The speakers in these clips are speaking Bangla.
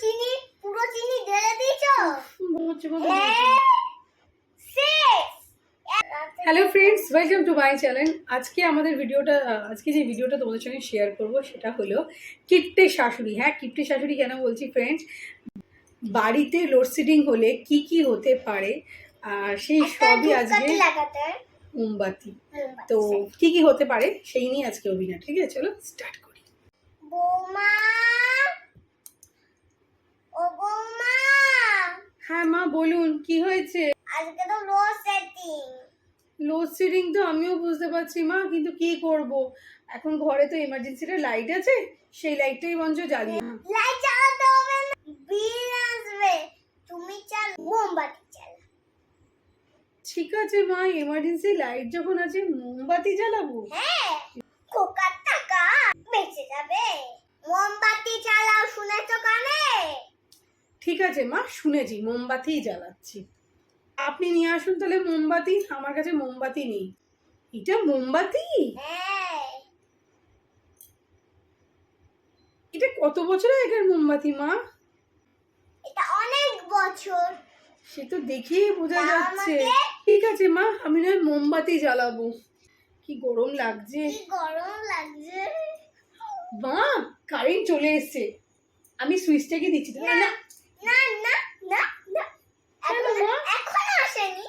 চিনি পুরো চিনি ঢেলে দিয়েছ? Hello friends welcome to my channel আজকে আমাদের ভিডিওটা আজকে যে ভিডিওটা তোমাদের সঙ্গে শেয়ার করব সেটা হলো কিপ্টে শাশুড়ি। হ্যাঁ কিপ্টে শাশুড়ি কেন বলছি ফ্রেন্ডস বাড়িতে লোডশেডিং হলে কি কি হতে পারে? আর সেই সবই আজকে মোমবাতি। তো কি কি হতে পারে সেই নিয়ে আজকে অভিনয় ঠিক আছে? চলো স্টার্ট করি। বৌমা ও হ্যাঁ মা বলুন কি হয়েছে? আজকে তো রোজ সেটিং লোডশেডিং তো আমিও বুঝতে পারছি মা কিন্তু কি করব? এখন ঘরে তো এমার্জেন্সিটা লাইট আছে সেই লাইটটাই বঞ্চ জ্বালিয়ে লাইট চালাতে হবে না। বিল আসবে। তুমি চাল মোমবাতি চালা। ঠিক আছে মা এমার্জেন্সি লাইট যখন আছে মোমবাতি জ্বালাবো? হ্যাঁ। আছে মা শুনেছি মোমবাতিই জ্বালাচ্ছি। আপনি নিয়ে আসুন তাহলে মোমবাতি আমার কাছে মোমবাতি নেই। এটা মোমবাতি? এটা কত বছর আগের মোমবাতি মা? এটা অনেক বছর। সে তো দেখেই বোঝা যাচ্ছে। ঠিক আছে মা আমি না মোমবাতি জ্বালাবো। কি গরম লাগছে। কি গরম লাগছে। মা কারেন্ট চলে এসছে। আমি সুইচটাকে দিচ্ছি। না না না না না। এখন আসেনি।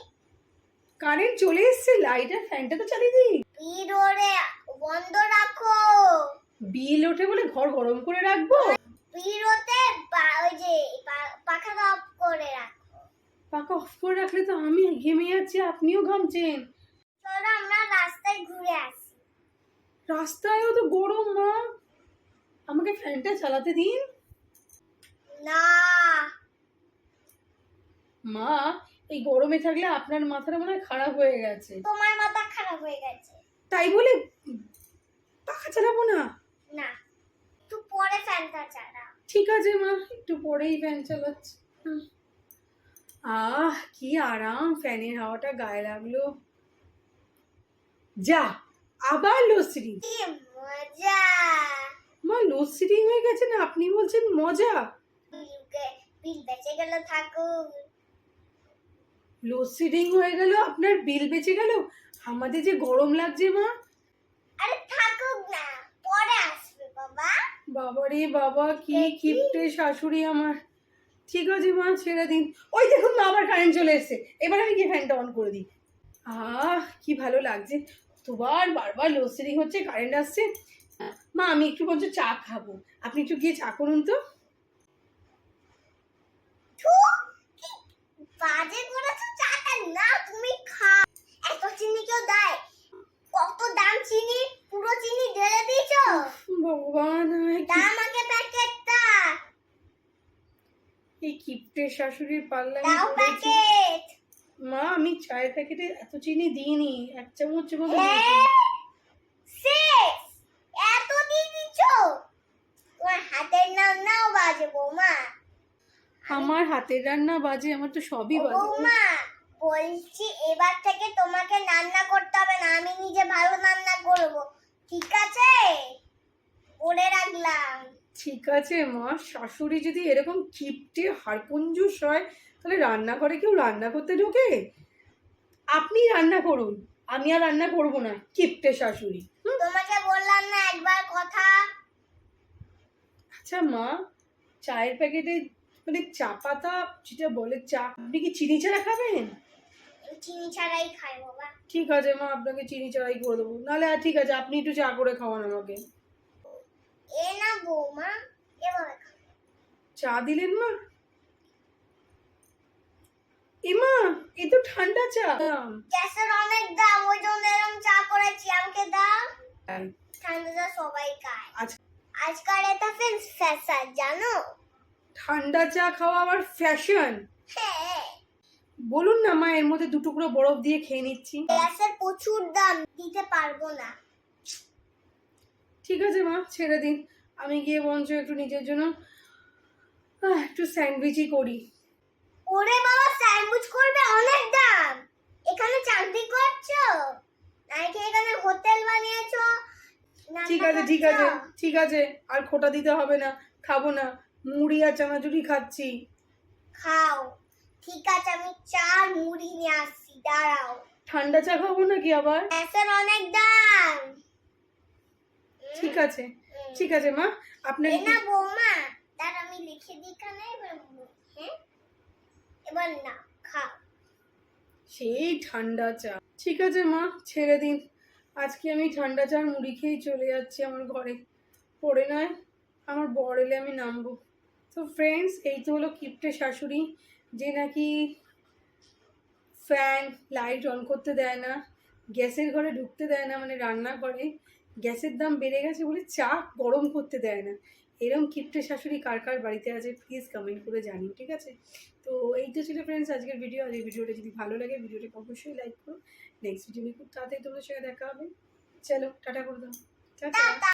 কারেন্ট চলে এসছে লাইট আর ফ্যানটা তো চালিয়ে দিই। পিরোরে বন্ধ রাখো। বিল ওঠে বলে ঘর গরম করে রাখব? পিরোতে পা- ওই যে পা- পাখাটা অফ করে রাখো। পাকা অফ করে রাখলে তো আমি ঘেমে যাচ্ছি আপনিও ঘামছেন। চলো আমরা রাস্তায় ঘুরে আসি। রাস্তায়ও তো গরম মা। আমাকে ফ্যানটা চালাতে দিন। না। মা এই গরমে থাকলে আপনার মাথাটা মনে হয় খারাপ হয়ে গেছে। তোমার মাথা খারাপ হয়ে গেছে। তাই বলে পাখা চালাবো না? না একটু পরে ফ্যানটা চালা। ঠিক আছে মা একটু পরেই ফ্যান চালাচ্ছি। আহ কি আরাম ফ্যানের হাওয়াটা গায়ে লাগল। যা আবার কি মজা। মা লোডশেডিং হয়ে গেছে না? আপনি বলছেন মজা। বিল বেঁচে গেল থাকুক লোডশেডিং হয়ে গেল আপনার বিল বেঁচে গেল? আমাদের যে গরম লাগছে মা। আরে থাকুক না পরে আসবে বাবা। বাবারে বাবা কি কিপটে শাশুড়ি আমার। ঠিক আছে মা ছেড়ে দিন। ওই দেখুন না আবার কারেন্ট চলে এসছে। এবার আমি কি ফ্যানটা অন করে দিই। আহ কি ভালো লাগছে। দুবার বারবার লোডশেডিং হচ্ছে কারেন্ট আসছে। মা আমি একটু বলছো চা খাব। আপনি একটু গিয়ে চা করুন তো থু, কি বাজে করেছ? চাটা না তুমি খা এত চিনি কেউ দেয়? কত দাম চিনি? পুরো চিনি ঢেলে দিয়েছ? ভগবান দাম আগে প্যাকেটটা। এই কিপটে শাশুড়ির পাল্লা দাও প্যাকেট। মা আমি চায়ের প্যাকেটে এত চিনি দিইনি। এক চামচ মতো এ, দিয়েছি। শেষ এত দিয়ে দিছো তোমার হাতের নাম নাও বাজে বৌমা আমার হাতের রান্না বাজে আমার তো সবই বাজে। বৌমা বলছি এবার থেকে তোমাকে রান্না করতে হবে না আমি নিজে ভালো রান্না করব। ঠিক আছে? বলে রাখলাম। ঠিক আছে মা। শাশুড়ি যদি এরকম কিপটে হাড়পুঞ্জুস হয় তাহলে রান্না করে কেউ রান্না করতে ঢোকে? আপনি রান্না করুন আমি আর রান্না করব না কিপটে শাশুড়ি? তোমাকে বললাম না একবার কথা। আচ্ছা মা চায়ের প্যাকেটে মানে চা পাতা যেটা বলে চা আপনি কি চিনি ছাড়া খাবেন? চিনি ছাড়াই খাই বাবা। ঠিক আছে মা আপনাকে চিনি ছাড়াই করে দেবো। নাহলে আর ঠিক আছে আপনি একটু চা করে খাওয়ান আমাকে। এ না বৌমা এভাবে চা দিলেন মা? এ মা এ তো ঠান্ডা চা। গ্যাসের অনেক দাম ওই জন্য এরকম চা করেছি আমাকে দাও। ঠান্ডা চা সবাই খায়। আচ্ছা। আজকাল এটা ফ্যাশন জানো? ঠান্ডা চা খাওয়া আবার ফ্যাশন বলুন না মা এর মধ্যে দু টুকরো বরফ দিয়ে খেয়ে নিচ্ছি। গ্যাসের প্রচুর দাম দিতে পারব না। ঠিক আছে মা ছেড়ে দিন। আমি গিয়ে বঞ্চ একটু নিজের জন্য একটু স্যান্ডউইচই করি। ওরে বাবা স্যান্ডউইচ করবে অনেক দাম। এখানে চাকরি করছ? নাকি এখানে হোটেল বানিয়েছো? ঠিক আছে ঠিক আছে ঠিক আছে। আর খোটা দিতে হবে না খাব না। মুড়ি আর চানাচুরি খাচ্ছি। খাও। ঠিক আছে আমি চা মুড়ি নিয়ে আসছি দাঁড়াও। ঠান্ডা চা খাব নাকি আবার? গ্যাসের অনেক দাম। ঠিক আছে ঠিক আছে মা আপনার না বৌমা তার আমি লিখে দিই কানে এবার হ্যাঁ এবার না খাও। সেই ঠান্ডা চা। ঠিক আছে মা ছেড়ে দিন। আজকে আমি ঠান্ডা চা মুড়ি খেয়েই চলে যাচ্ছি আমার ঘরে। পড়ে নয় আমার বর এলে আমি নামবো। তো ফ্রেন্ডস এই তো হলো কিপ্টে শাশুড়ি, যে নাকি ফ্যান লাইট অন করতে দেয় না, গ্যাসের ঘরে ঢুকতে দেয় না মানে রান্না করে, গ্যাসের দাম বেড়ে গেছে বলে চা গরম করতে দেয় না। এরম কিপ্টে শাশুড়ি কার কার বাড়িতে আছে প্লিজ কমেন্ট করে জানিও, ঠিক আছে? তো এই তো ছিল ফ্রেন্ডস আজকের ভিডিও আর এই ভিডিওটা যদি ভালো লাগে ভিডিওটাকে অবশ্যই লাইক করো। নেক্সট ভিডিও খুব তাড়াতাড়ি তোমাদের সঙ্গে দেখা হবে। চলো, টাটা করে দাও। টাটা।